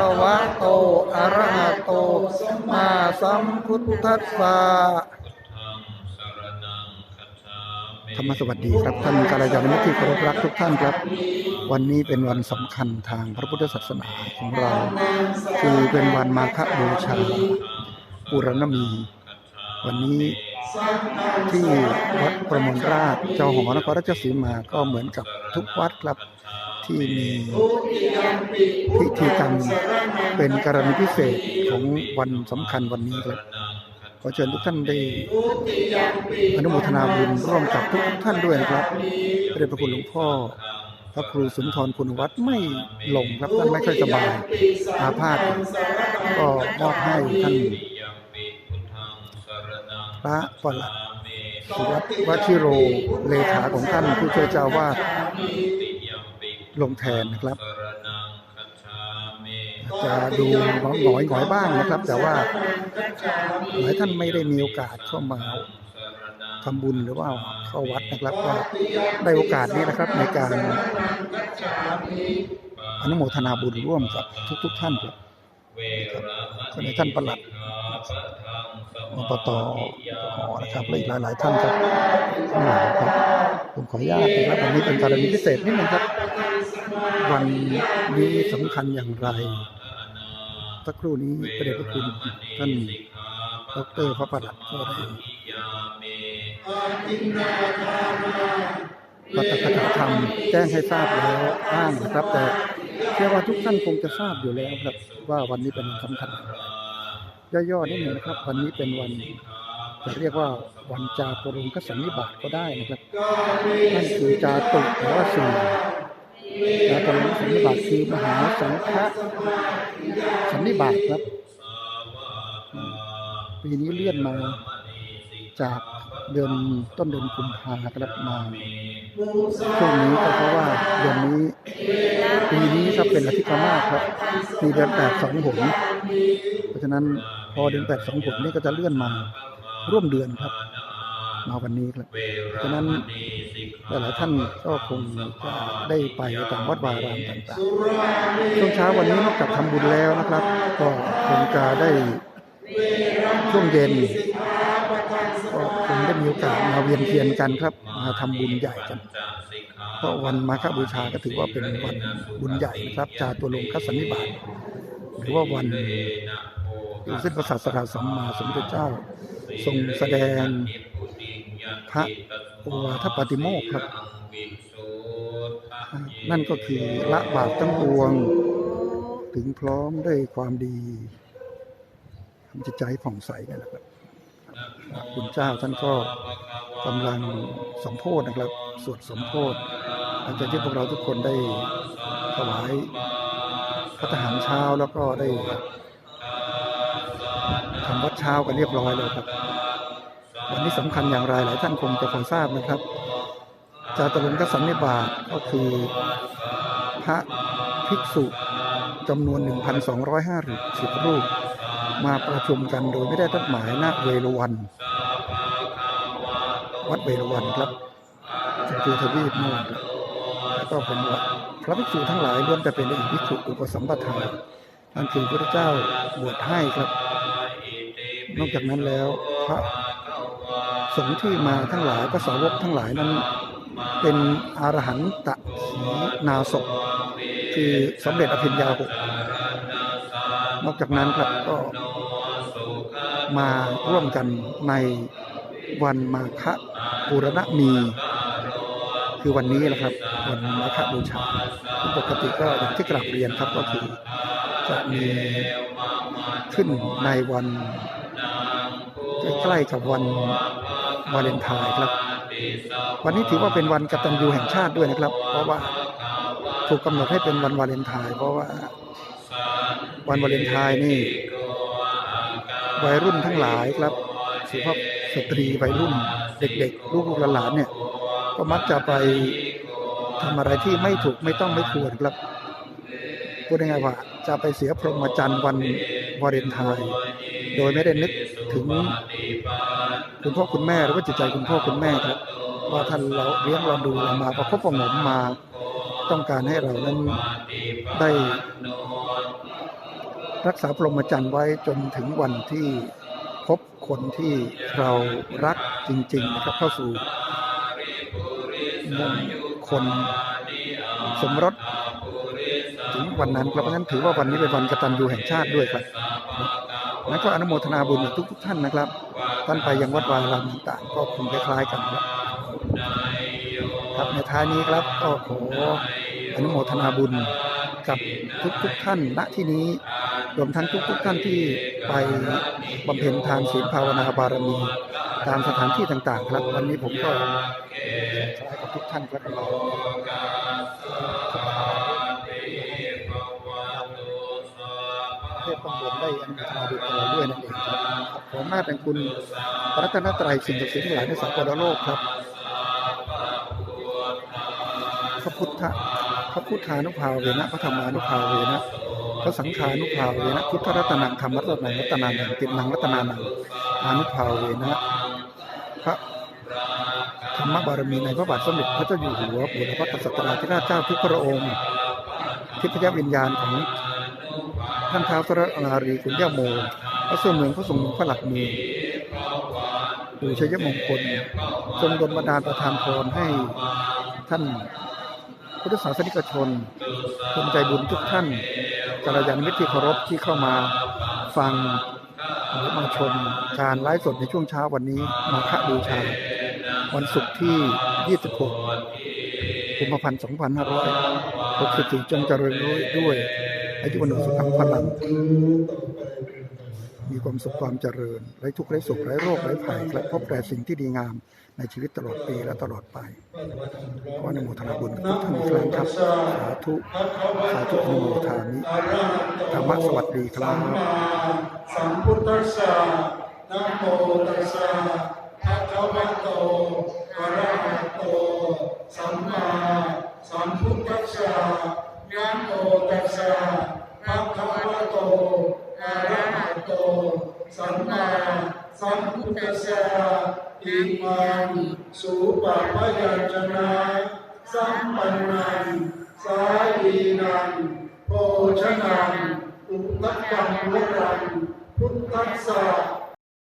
คะวะโตอะระหะโตมาสัมพุทธัสสะธรรมสวัสดีครับท่านกัลยาณมิตรที่เคารพรักทุกท่านครับ วันนี้เป็นวันสำคัญทางพระพุทธศาสนาของเรา คือเป็นวันมาฆบูชาปุรณมี วันนี้ที่วัดประมงราชเจ้าหอนครราชสีมาก็เหมือนกับทุกวัดครับ ที่มีพิธีกรรมเป็นกรณีพิเศษของวันสำคัญวันนี้ครับขอเชิญทุกท่านได้อนุโมทนาบุญร่วมกับทุกท่านด้วยนะครับพระเดชพระคุณหลวงพ่อ พระครูสุนทรคุณวัฒน์ไม่ลงครับท่านไม่ค่อยสบายอาพาธก็มอบให้ท่านพระปลัดสุวัตวชิโรเลขาของท่านผู้ช่วยเจ้าวาด ลงแทนนะครับจะดูหงอยหงอยบ้างนะครับ แต่ว่าหลายท่านไม่ได้มีโอกาสเข้ามาทำบุญหรือว่าเข้าวัดนะครับก็ได้โอกาสนี้นะครับในการอนุโมทนาบุญร่วมกับทุก ๆ ท่านครับก็ในท่านประหลัด อบตหอนะครับและอีกหลาย ๆ ท่านครับทั้งหลายครับผมขออนุญาตนะครับวันนี้เป็นกรณีพิเศษนิดนึงครับ วันนี้สำคัญอย่างไรสักครู่นี้พระเดชพระคุณท่านดอกเตอรพระประหลัดก็ได้ปัตตกถาธรรมแจ้งให้ทราบแล้วอ้างนะครับ แต่เชื่อว่าทุกท่านคงจะทราบอยู่แล้วครับว่าวันนี้เป็นวันสำคัญ ย่อๆนิดหนึ่งนะครับ วันนี้เป็นวันจะเรียกว่าวันจาตุงคสันนิบาตก็ได้นะครับนั่นคือจาตุแปลว่าสี่จาตุรงสันนิบาตคือมหาสังฆสันนิบาตครับปีนี้เลื่อนมาจากเดือนต้นเดือนกุมภาครับมาช่วงนี้ก็เพราะว่าเดือนนี้ ปีนี้ครับเป็นอาทิตย์มากครับ มีเดือนแปดสองหนเพราะฉะนั้น พอเดือนแปดสองหนนี่ก็จะเลื่อนมาร่วมเดือนครับ มาวันนี้ครับเพราะฉะนั้นหลายท่านก็คงจะได้ไปตามวัดวารามต่างๆช่วงเช้าวันนี้นอกจากทำบุญแล้วนะครับ ก็คงจะได้ช่วงเย็นก็คงได้มีโอกาสมาเวียนเทียนกันครับมาทำบุญใหญ่กันเพราะวันมาฆบูชาก็ถือว่าเป็นวันบุญใหญ่นะครับจาตัวลงคสันนิบาตหรือว่าวัน ที่เส้นประสาสราสัมมาสัมพุทธเจ้า ทรงแสดงพระโอวาทปาติโมกข์ครับ นั่นก็คือละบาปทั้งปวง ถึงพร้อมด้วยความดีทำจิตใจให้ผ่องใสนี่แหละครับคุณเจ้าท่านก็กำลังสมโพธนะครับ สวดสมโพธหลังจากที่พวกเราทุกคนได้ถวายพระทหารเช้าแล้วก็ได้ ทำวัดเช้ากันเรียบร้อยแล้วครับ วันนี้สำคัญอย่างไรหลายท่านคงจะพอทราบนะครับ จาตุรงคสันนิบาตก็คือพระภิกษุจำนวน 1,250รูป มาประชุมกันโดยไม่ได้ทัดหมายณเวรวันวัดเวรวันครับจัตุทวีปโน่นแล้วก็ผมว่าพระภิกษุทั้งหลายล้วนแต่เป็นอดีตภิกษุอุปสัมปทานั่นคือพระเจ้าบวชให้ครับ นอกจากนั้นแล้วพระสงฆ์ที่มาทั้งหลายก็สาวกทั้งหลายนั้น เป็นอรหันตะขีนาศพคือสำเร็จอภิญญาหกนอกจากนั้นครับก็มาร่วมกันในวันมาฆปุรณะมี คือวันนี้แหละครับ วันมาฆบูชาปกติก็อย่างที่กราบเรียนครับก็คือจะมีขึ้นในวัน ใกล้กับวันวาเลนไทน์ครับ วันนี้ถือว่าเป็นวันกตัญญูแห่งชาติด้วยนะครับ เพราะว่าถูกกำหนดให้เป็นวันวาเลนไทน์เพราะว่าวันวาเลนไทน์นี่วัยรุ่นทั้งหลายครับสุภาพสตรีวัยรุ่นเด็กๆ ลูกๆหลานเนี่ย ก็มักจะไปทำอะไรที่ไม่ถูกไม่ต้องไม่ควรครับ พูดง่ายๆว่าจะไปเสียพรหมจรรย์วันวาเลนไทน์โดยไม่ได้นึกถึงคุณพ่อคุณแม่หรือว่าจิตใจคุณพ่อคุณแม่ครับ ว่าท่านเราเลี้ยงเราดูเรามาประคบประหงมมาต้องการให้เรานั้นได้รักษาพรหมจรรย์ไว้จนถึงวันที่พบคนที่เรารักจริงๆนะครับเข้าสู่มงคลสมรส ถึงวันนั้นเพราะฉะนั้นถือว่าวันนี้เป็นวันกตัญญูแห่งชาติด้วยครับแล้วก็อนุโมทนาบุญกับทุกท่านนะครับ ท่านไปยังวัดวารามต่างๆ ก็คงคล้ายๆกันครับครับในท้ายนี้ครับก็ขออนุโมทนาบุญกับทุกๆท่านณที่นี้รวมทั้งทุกๆท่านที่ไปบำเพ็ญทานศีลภาวนาบารมีตามสถานที่ต่างๆ ครับ วันนี้ผมก็คล้ายกับทุกท่านครับ ขอหน้าเป็นคุณพระรัตนตรัยสิ่งศักดิ์สิทธิ์ทั้งหลายในสากลโลกครับพระพุทธพระพุทธานุภาเวนะพระธรรมานุภาเวนะพระสังฆานุภาเวนะพุทธรัตนังธรรมรัตนังรัตนานังตินังรัตนานังอานุภาเวนะพระธรรมบารมีในพระบาทสมเด็จพระเจ้าอยู่หัวบุรพกษัตริย์ธิราชเจ้าทุกพระองค์ ทิพยวิญญาณของท่านท้าวสระนารีคุณย่าโม พระเสมืองพระทรงพระหลักเมืองปู่ชัยมงคลทรงดลบันดาลประทานพรให้ท่านพุทธศาสนิกชนคนใจบุญทุกท่านกัลยาณมิตรที่เคารพที่เข้ามาฟังหรือมาชมการไลฟ์สดในช่วงเช้าวันนี้มาฆบูชา วันศุกร์ที่ 26กุมภาพันธ์ 2564จงเจริญด้วย อายุวันสุขภาพลัง ความสุขความเจริญไร้ทุกข์ไร้สุขไร้โรคไร้ภัยและพบแต่สิ่งที่ดีงามในชีวิตตลอดปีและตลอดไปขออนุโมทนาบุญกับทุกท่านอีกครั้งครับ สาธุสาธุอนุโมทามิธรรมะสวัสดีครับสัมพุทธัสสะนะโมตัสสะภะคะวะโตอะระหะโตสัมมาสัมพุทธัสสะนะโมตัสสะภะ สัมพุทธัสสะอิมังสุปะพยัญชนะสัมปันนังสาลีนังโภชนังอุตตังวรังพุทธัสสะ